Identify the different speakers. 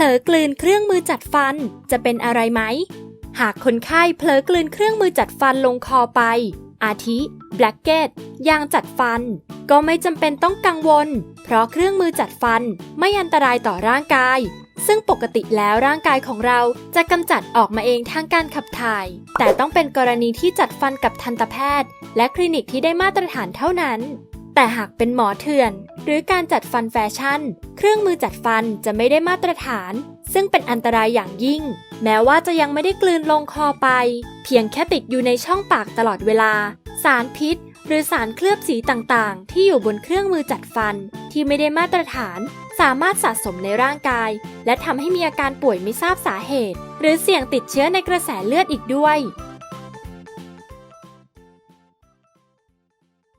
Speaker 1: ลอกลืนเครื่องมือจัดฟัน จะเป็นอะไรไหม หากคนไข้เผลอกลืนเครื่องมือจัดฟันลงคอไป อาทิแบล็กเกตยางจัดฟัน ก็ไม่จำเป็นต้องกังวล เพราะเครื่องมือจัดฟันไม่อันตรายต่อร่างกาย ซึ่งปกติแล้วร่างกายของเราจะกำจัดออกมาเองทางการขับถ่าย แต่ต้องเป็นกรณีที่จัดฟันกับทันตแพทย์ และคลินิกที่ได้มาตรฐานเท่านั้น แต่หากเป็นหมอเถื่อน หรือการจัดฟันแฟชั่น เครื่องมือจัดฟันจะไม่ได้มาตรฐาน ซึ่งเป็นอันตรายอย่างยิ่ง แม้ว่าจะยังไม่ได้กลืนลงคอไป เพียงแค่ติดอยู่ในช่องปากตลอดเวลา สารพิษ หรือสารเคลือบสีต่างๆ ที่อยู่บนเครื่องมือจัดฟันที่ไม่ได้มาตรฐาน สามารถสะสมในร่างกาย และทำให้มีอาการป่วยไม่ทราบสาเหตุ หรือเสี่ยงติดเชื้อในกระแสเลือดอีกด้วย